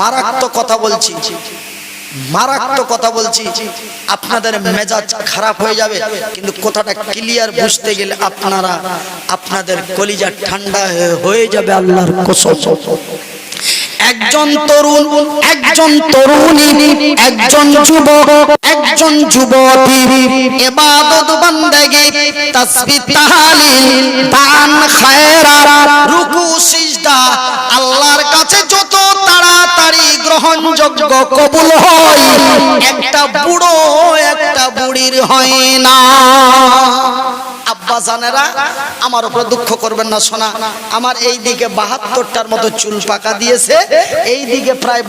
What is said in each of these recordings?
মারাত্মক কথা বলছি। মারাত্মক কথা বলছি। আপনাদের মেজাজ খারাপ হয়ে যাবে, কিন্তু কথাটা ক্লিয়ার বুঝতে গেলে আপনারা, আপনাদের কলিজা ঠান্ডা হয়ে যাবে আল্লাহর কসম। একজন তরুণ, একজন তরুণী, একজন যুবক, একজন যুবতী, ইবাদত বান্দেগি তাসবিহ তাহলিল, দান খায়রাত, রুকু, সিজদা, আল্লাহর কাছে যত তাড়াতাড়ি গ্রহণযোগ্য কবুল হয়। একটা বুড়ো একটা বুড়ির হয় না। আমার চুল পাকা দিয়েছে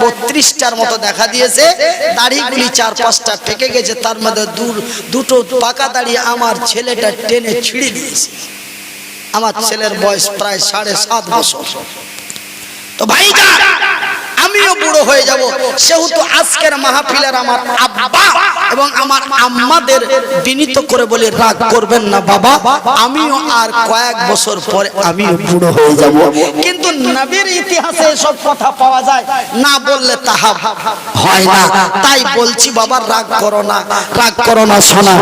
বত্রিশটার মতো দেখা দিয়েছে। দাড়িগুলি চার পাঁচটা গেছে, তার মধ্যে দূর দুটো পাকা দাড়ি আমার ছেলেটা টেনে ছিঁড়ে দিয়েছে। আমার ছেলের বয়স প্রায় সাড়ে সাত বছর। তো ভাইটা আমিও বুড়ো হয়ে যাব সেহেতু আজকের মাহফিলের আমার আব্বা এবং আমার আম্মাদের বিনীত করে বলে রাগ করবেন না বাবা আমিও আর কয়েক বছর পরে আমিও বুড়ো হয়ে যাব কিন্তু নবীর ইতিহাসে সব কথা পাওয়া যায় না বললে তাহা হয় না তাই বলছি বাবা রাগ করো না রাগ করো না শোনা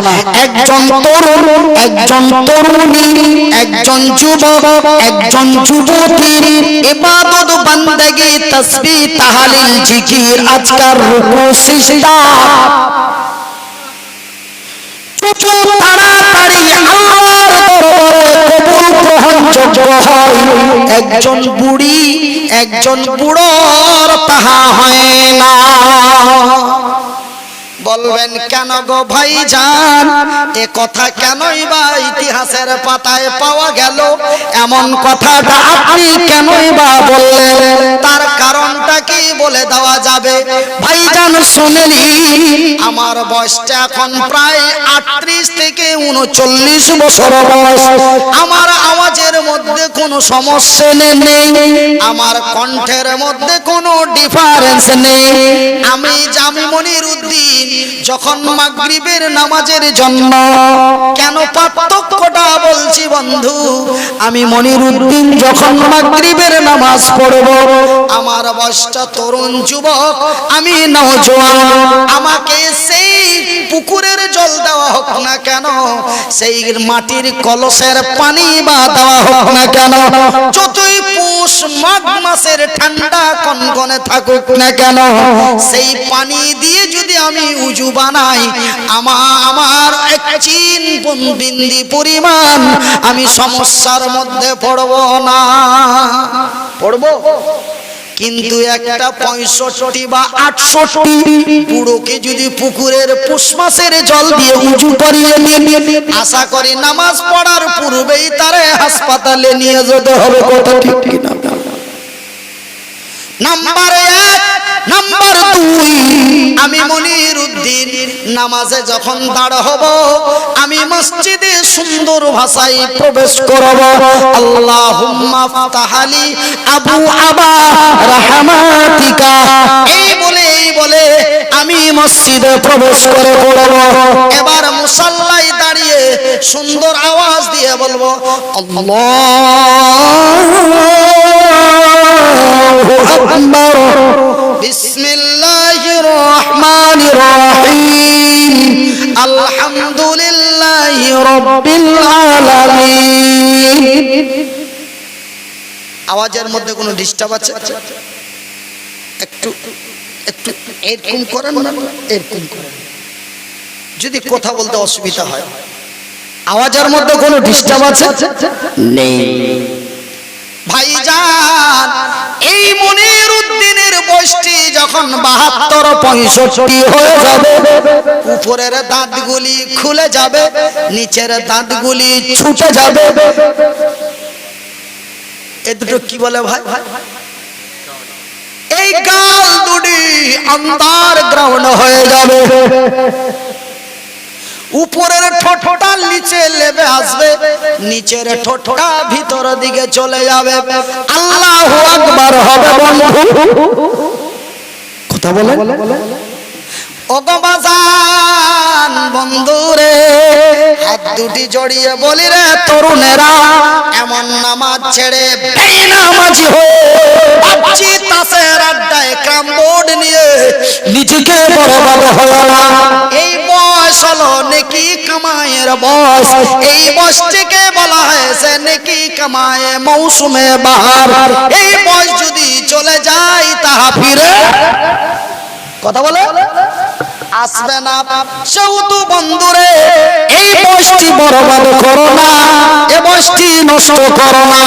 একজন তরুণ একজন তরুণী একজন যুবক একজন যুবতী ইবাদত বান্দেগি তাসবিহ তাহলিল জিকির আজকার রুকু সিজদা। একজন বুড়ি একজন বুড়োর তাহা হয় না। বলবেন কেন গো ভাই জান এ কথা কেনই বা ইতিহাসের পাতায় পাওয়া গেল? এমন কথাটা আপনি কেনই বা বললেন? তার কারণটা কি বলে দেওয়া যাবে? ভাই ভাইজান শুনেনি আমার বয়সটা এখন প্রায় আটত্রিশ থেকে উনচল্লিশ বছর বয়স। আমার আওয়াজের মধ্যে কোনো সমস্যা নেই। আমার কণ্ঠের মধ্যে কোনো ডিফারেন্স নেই। আমি জামি মনির উদ্দিন যখন মাগরিবের নামাজের জন্য, কেন পার্থক্যটা বলছি বন্ধু? আমি মনির উদ্দিন যখন মাগরিবের নামাজ পড়ব, আমার বয়সটা তরুণ যুবক, আমি নওজোয়ান। আমাকে সেই পুকুরের জল দেওয়া হোক না কেন, সেই মাটির কলসের পানি বা দেওয়া হোক না কেন, যতই পুষ মাঘ মাসের ঠান্ডা কনকনে থাকুক না কেন? সেই পানি দিয়ে যদি আমি উজু বানাই, আমা, আমার এক চিন বিন্দি পরিমাণ আমি সমস্যার মধ্যে পড়ব না। পড়ব? কিন্তু একটা পঁয়ষট্টি বা আটষট্টি বুড়োকে যদি পুকুরের পুষ্মাসের জল দিয়ে উঁচু করিয়ে নিয়ে আশা করি নামাজ পড়ার পূর্বেই তারে হাসপাতালে নিয়ে যেতে হবে কথা ঠিক কিনা? নাম্বার এক নাম্বার দুই আমি মনির উদ্দিন নামাজে যখন দাঁড় হব আমি মসজিদে সুন্দর ভাষায় প্রবেশ করব। আল্লাহুম্মা ফাতাহালি আবু আবা রাহমাতিকা। এই বলে এই বলে আমি মসজিদে প্রবেশ করে পড়ব। এবার মুসাল্লাই দাঁড়িয়ে সুন্দর আওয়াজ দিয়ে বলব আল্লাহু আকবার। বিসমিল্লাহির রহমানির রহিম আলহামদুলিল্লাহি রাব্বিল আলামিন। আওয়াজের মধ্যে কোনো ডিস্টার্ব আছে? একটু একটু এরকম করেন এরকম করেন। যদি কথা বলতে অসুবিধা হয়। আওয়াজের মধ্যে কোনো ডিস্টার্ব আছে? নেই। ভাইজান, এই মনির উদ্দিনের বয়সটি যখন বাহাত্তর, পঁয়ষট্টি হয়ে যাবে উপরের দাঁতগুলি খুলে যাবে, নিচের দাঁতগুলি ছুটে যাবে। এ দুটো কি বলে ভাই? ভাই এই গাল দুটি আন্দার গ্রাউন্ড হয়ে যাবে। উপরের ঠোঁটটা নিচে লেবে আসবে, নিচের ঠোঁটটা ভিতর দিকে চলে যাবে। আল্লাহ আকবার হবে বন্ধু। কথা বলে? অগবাজান বন্ধুরে হাত দুটি জড়িয়ে বলি রে তরুণেরা, এমন নামাজ ছেড়ে বেনামাজি হয়ে তাসের আড্ডায় কাম্ব হয় না এই এই বয়সটিকে বলা হয়েছে, নেকি কামায়ে মৌসুমে বাহার। এই চলে যায়, তাহা ফিরে। কথা বলে। আসবে না। বন্ধুরে, এই বয়সটি বরবাদ করো না। এ বয়সটি নষ্ট করো না।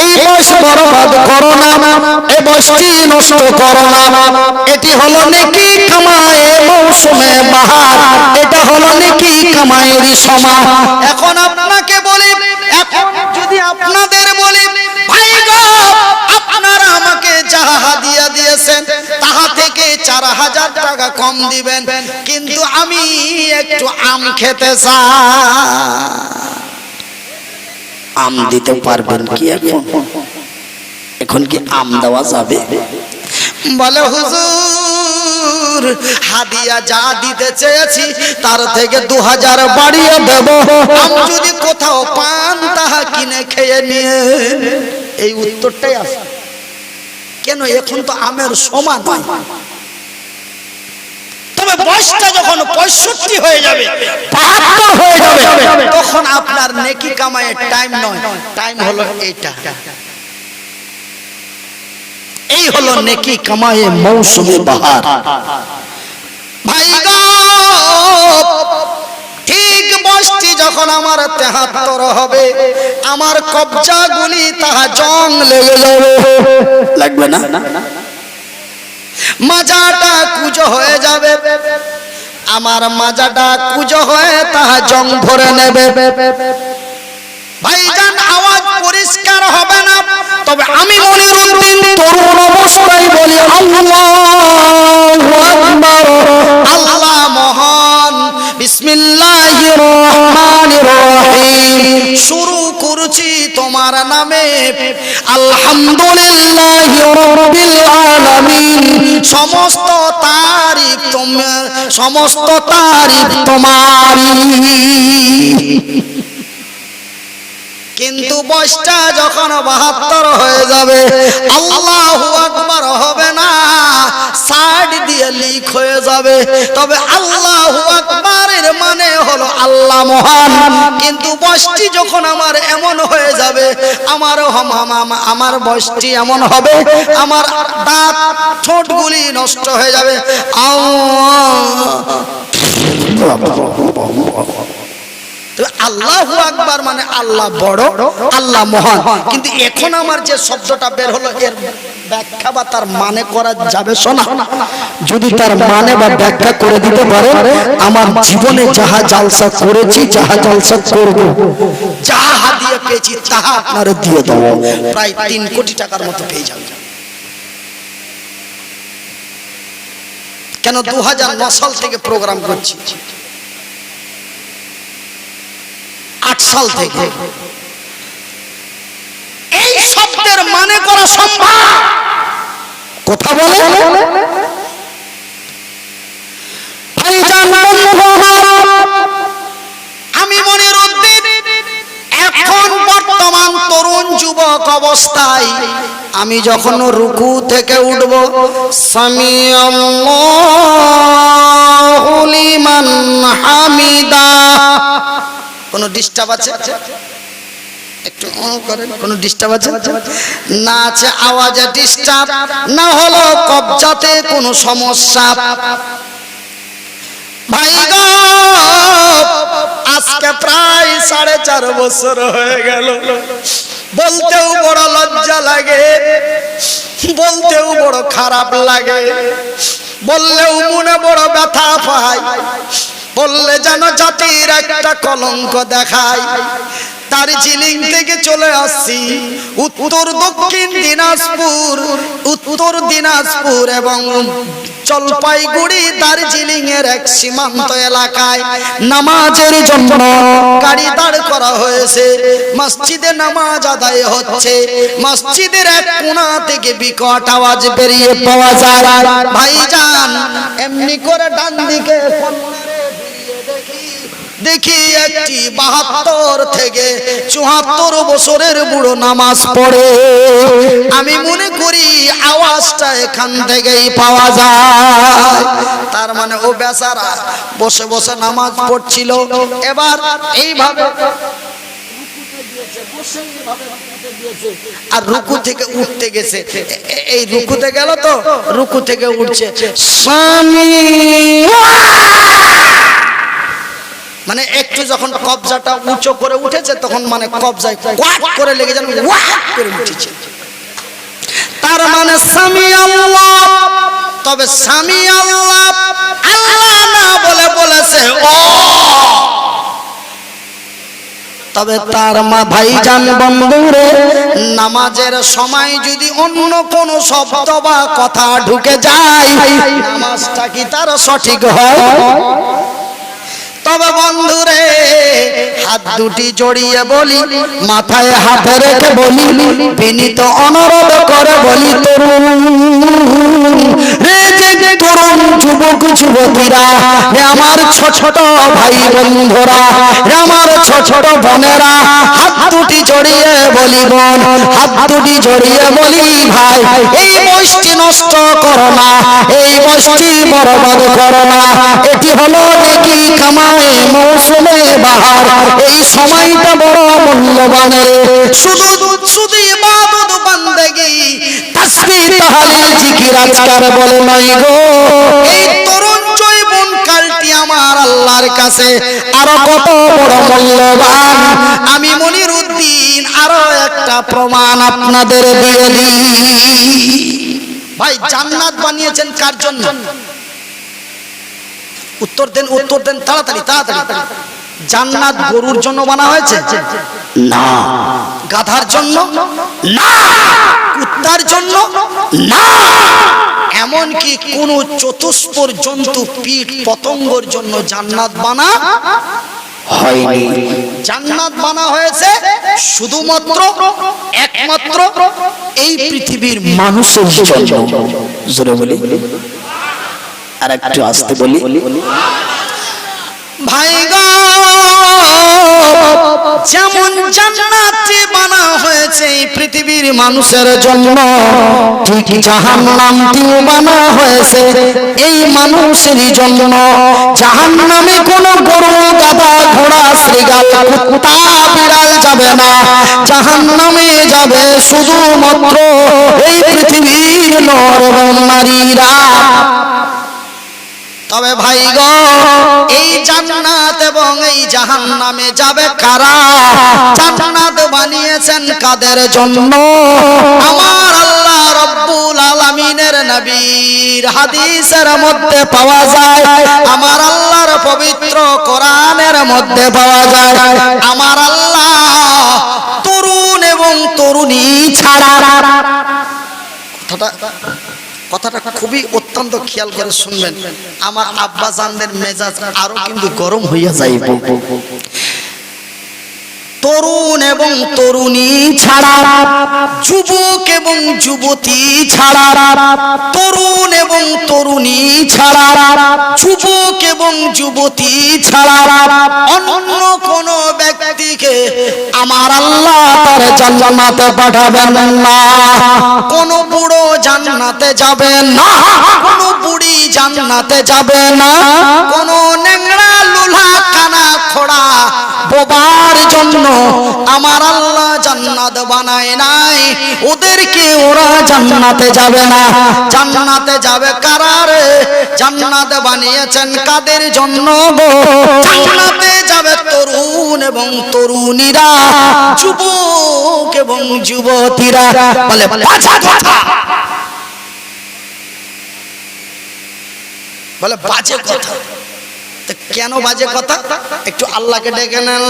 এই বয়স বরবাদ করো না। এ বয়সটি নষ্ট করো না। এটি হলো নেকি কামায়ে মৌসুমে বাহার। হলো নেকি কামায়ের সময় এখন আপনাকে বলি এখন যদি আপনাদের বলি ভাই গো আপনারা আমাকে যাহা হাদিয়া দিয়েছেন তাহা থেকে চার হাজার টাকা কম দিবেন কিন্তু আমি একটু আম খেতে চাই। আম দিতে পারবেন কি এখন? এখন কি আম দেওয়া যাবে? বলে হুজুর হাদিয়া যা দিতে চেয়েছি, তার থেকে দু হাজার বাড়িয়ে দেব। আম যদি কোথাও পান, তাহা কিনে খেয়ে নিয়ে এই উত্তরটাই আছে কেন এখন তো আমের সমান তবে বয়সটা যখন পঁয়ষট্টি হয়ে যাবে হয়ে যাবে, তখন আপনার নেকি কামায়ের টাইম নয়। টাইম হলো এইটা এই হলো নেকি কামায়ে মৌসুমে বাহার। ভাই ঠিক বয়সটি যখন আমার তেহাত্তর হবে। আমার কবজাগুলি তাহা জং লেগে যাবে। লাগবে না? মাজাটা কুজো হয়ে যাবে। আমার মাজাটা কুজো হয়ে তাহা জং ভরে নেবে। ভাইজান আওয়াজ পরিষ্কার হবে না। তবে আমি মনির উদ্দিন তরুণ অবস্থায় বলি আল্লাহু আকবার। আল্লাহ মহান বিসমিল্লাহির রহমানির রহিম। শুরু করছি তোমার নামে। আলহামদুলিল্লাহি রাব্বিল আলামিন। সমস্ত তারিফ তোমার সমস্ত তারিফ তোমারই। কিন্তু বয়সটা যখন বাহাত্তর হয়ে যাবে, আল্লাহ আকবার হবে না সাইড দিয়ে লিক হয়ে যাবে। তবে আল্লাহ আকবারের মানে হলো আল্লাহ মহান। কিন্তু বয়সটি যখন আমার এমন হয়ে যাবে, আমার আমার বয়সটি এমন হবে, আমার দাঁত, ঠোঁটগুলি নষ্ট হয়ে যাবে। তবে আল্লাহু আকবার মানে আল্লাহ বড়, আল্লাহ মহান। কিন্তু এখন আমার যে শব্দটা বের হলো, এর ব্যাখ্যা বা তার মানে করা যাবে শোনা। যদি তার মানে বা ব্যাখ্যা করে দিতে পারে আমার জীবনে যাহা জালসা করেছি, যাহা জালসা করব। যাহা হাদিয়ে পেয়েছি, তাহা আপনারা দিয়ে দেবো। প্রায় তিন কোটি টাকার মতো পেয়ে যাবে কেন দু হাজার সাল থেকে প্রোগ্রাম করছি? সাল থেকে। এই শব্দের মানে করা সম্ভব। কথা বলে? আমি মনির উদ্দিন এখন বর্তমান তরুণ যুবক অবস্থায় আমি যখন রুকু থেকে উঠব, সামি লিমান হামিদা। ডিস্টার্ব আছে? একটু করেন, কোনো ডিস্টার্ব আছে? না আছে, আওয়াজে ডিস্টার্ব না হলো কবজাতে কোনো সমস্যা। ভাই আজকে প্রায় সাড়ে চার বছর হয়ে গেল। বলতেও বড় লজ্জা লাগে, বলতেও বড় খারাপ লাগে, বললেও মনে বড় ব্যথা পায়। বললে যেন জাতির একটা কলঙ্ক দেখায়। দার্জিলিং থেকে চলে আসছি। উত্তর, দক্ষিণ দিনাজপুর, উত্তর দিনাজপুর এবং জলপাইগুড়ি দার্জিলিং এর এক সীমান্ত এলাকায় নামাজের জন্য গাড়ি দাঁড় করা হয়েছে। মসজিদে নামাজ আদায় হচ্ছে। মসজিদের এক কোণা থেকে বিকট আওয়াজ বেরিয়ে পাওয়া যায়। ভাইজান, এমনি করে ডান দিকে দেখি একটি বাহাত্তর থেকে চুহাত্তর বছরের বুড়ো নামাজ পড়ে। আমি মনে করি আওয়াজটা এখান থেকেই পাওয়া যায়। তার মানে ও বেচারা বসে বসে নামাজ পড়ছিল। এবার এইভাবে আর রুকু থেকে উঠতে গেছে। এই রুকুতে গেল তো? রুকু থেকে উঠছে। স্বামী! মানে একটু যখন কবজাটা উঁচু করে উঠেছে, তখন মানে কবজায় করে লেগে যেন উঠেছে। তার মানে স্বামী আল্লাহ, তবে স্বামী আল্লাহ আল্লাহ না বলে বলেছে ও তবে তার মা ভাই জান বন্ধুরে, নামাজের সময় যদি অন্য কোনো শব্দ বা কথা ঢুকে যায়, নামাজটা কি তার সঠিক হয়? তবে বন্ধুরে, হাত দুটি জড়িয়ে বলি, মাথায় হাত রেখে বলি, বিনীত অনুরোধ করে বলি তরুণ। তরুণ যুবক, যুবতীরা, রে আমার ছোট ছোট ভাই বন্ধুরা, রে আমার ছোট ছোট বোনেরা, হাত দুটি জড়িয়ে বলি বোন, হাত দুটি জড়িয়ে বলি ভাই, এই বয়সটি নষ্ট করো না, এই বয়সটি বরবাদ করো না, এটি হলো দেখি কামাই মৌসুমে বাহার, এই সময়টা বড় মূল্যবান। শুধু শুধু ইবাদত বান্দেগি তাসবিহ তাহলিল জিকির আজকার বলে নাই গো। এই তরুণ জৈবন কালটি আমার আল্লাহর কাছে আরও কত বড় মূল্যবান। আমি মনির উদ্দিন আরও একটা প্রমাণ আপনাদের দিয়ে দিই। ভাই, জান্নাত বানিয়েছেন কার জন্য? উত্তর দেন উত্তর দেন, তাড়াতাড়ি তাড়াতাড়ি। জান্নাত গরুর জন্য বানা হয়েছে? না। গাধার জন্য? না। কুত্তার জন্য? না। এমনকি কোন চতুষ্পর জন্তু কীট পতঙ্গর জন্য জান্নাত বানা হয়নি। জান্নাত বানা হয়েছে শুধুমাত্র, একমাত্র এই পৃথিবীর মানুষের জন্য। জোরে বলি। আর একটু আসতে বলি। ভাই যেমন জান্নাতে বানা হয়েছে এই পৃথিবীর মানুষের জন্য, ঠিক বানা হয়েছে এই মানুষেরই জন্য। কোনো গরু গাদা ঘোড়া শ্রীগাল কুত্তা, বিড়াল যাবে না। জাহান নামে যাবে শুধুমাত্র এই পৃথিবীর নর নারীরা। তবে ভাই গো। এই জান্নাত এবং এই জাহান্নামে যাবে কারা? জান্নাত বানিয়েছেন কাদের জন্য? আমার আল্লাহ রব্বুল আলামিনের নবীর হাদিসের মধ্যে পাওয়া যায়। আমার আল্লাহর পবিত্র কোরআনের মধ্যে পাওয়া যায়। আমার আল্লাহ তরুণ এবং তরুণী ছাড়া কথাটা কথাটা খুবই অত্যন্ত খেয়াল করে শুনবেন। আমার আব্বা জানদের মেজাজ আরও কিন্তু গরম হইয়া যাইব। তরুণ এবং তরুণী ছাড়া, যুবক এবং যুবতী ছাড়া, তরুণ এবং তরুণী ছাড়া, যুবক এবং যুবতী ছাড়া, অন্য কোন ব্যক্তিকে আমার আল্লাহ তার জান্নাতে পাঠাবেন না। কোন বুড়ো জান্নাতে যাবে না, কোন বুড়ি জান্নাতে যাবে না, কোন নেংড়া লুলা, কানা, খোড়া বোবার জন্য আমার আল্লাহ জান্নাত বানায় নাই। ওদেরকে ওরা জান্নাতে যাবে না। জান্নাতে যাবে কারারে জান্নাতে বানিয়েছেন কাদের জন্য গো? জান্নাতে যাবে তরুণ এবং তরুণীরা, যুবক এবং যুবতীরা। বলে বাজা কথা। বলে, বাজে কথা। কেন বাজে কথা? একটু আল্লাহকে ডেকে নেন।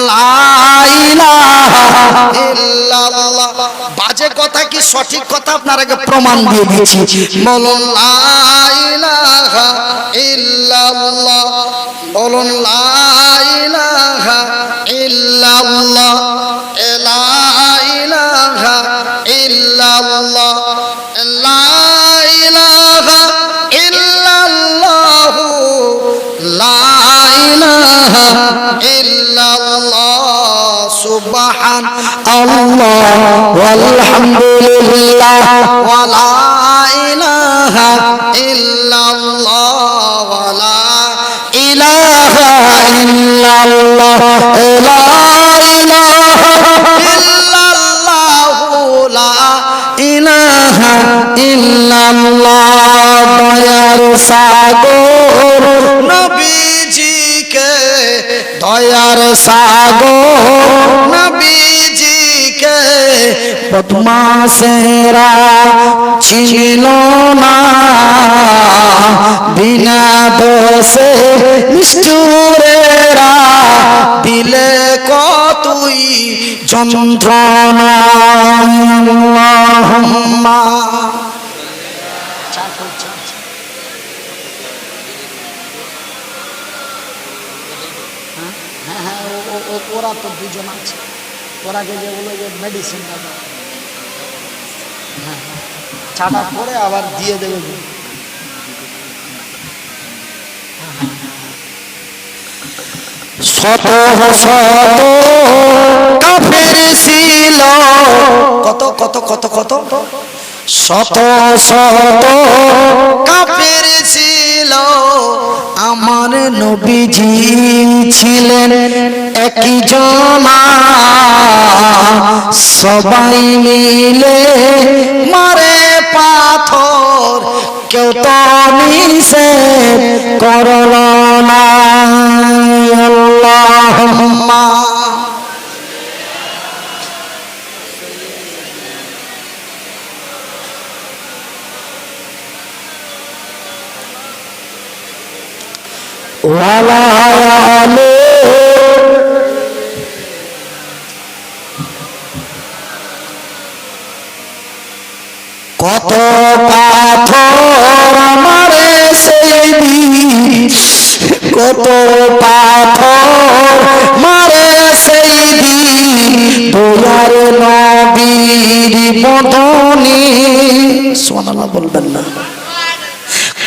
বাজে কথা কি সঠিক কথা? আপনার আগে প্রমাণ দিয়ে দিচ্ছি। বলুন বলুন ইল্লাল্লাহ। ইল্লাল্লাহ। ইল্লাল্লাহু সুবহান আল্লাহ আলহামদুলিল্লাহ। ওয়ালা ইলাহা ইল্লাল্লাহ ওয়ালা ইলাহা ইল্লাল্লাহ লা ইলাহা ইল্লাল্লাহু লা ইলাহা ইল্লাল্লাহ দয়ার সাগর নবীজিকে দয়ার সাগর নবীজিকে বদমাসেরা ছিল না। বিনা দোষে নিষ্ঠুরেরা দিলে কতই যন্ত্রণা আল্লাহুম্মা হ্যাঁ হ্যাঁ ওরা তো দুজন আছে যে যেগুলো যে মেডিসিন হ্যাঁ ছাটা করে আবার দিয়ে দেবে। শত শত কাফের ছিল। কত কত কত কত? শত শত কাফের ছিল, আমার নবীজি ছিলেন একই জমা সবাই মিলে মারে পাথর, কেউ তো মিশে করল না। কত পাথর আমারে সেই কত পাথর মারে সেই দোয়ার নবীর বদনে সোনালা বলবেন না।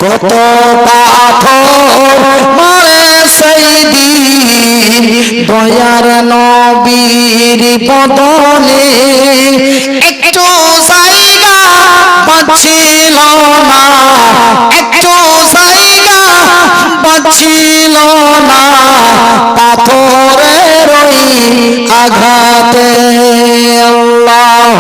কত পাথর মারে সৈদি দয়ার নবীর বদলে একটু জায়গা বাঁচিল না। একটু জায়গা বাঁচিল না। পাথরের আঘাতে আল্লাহ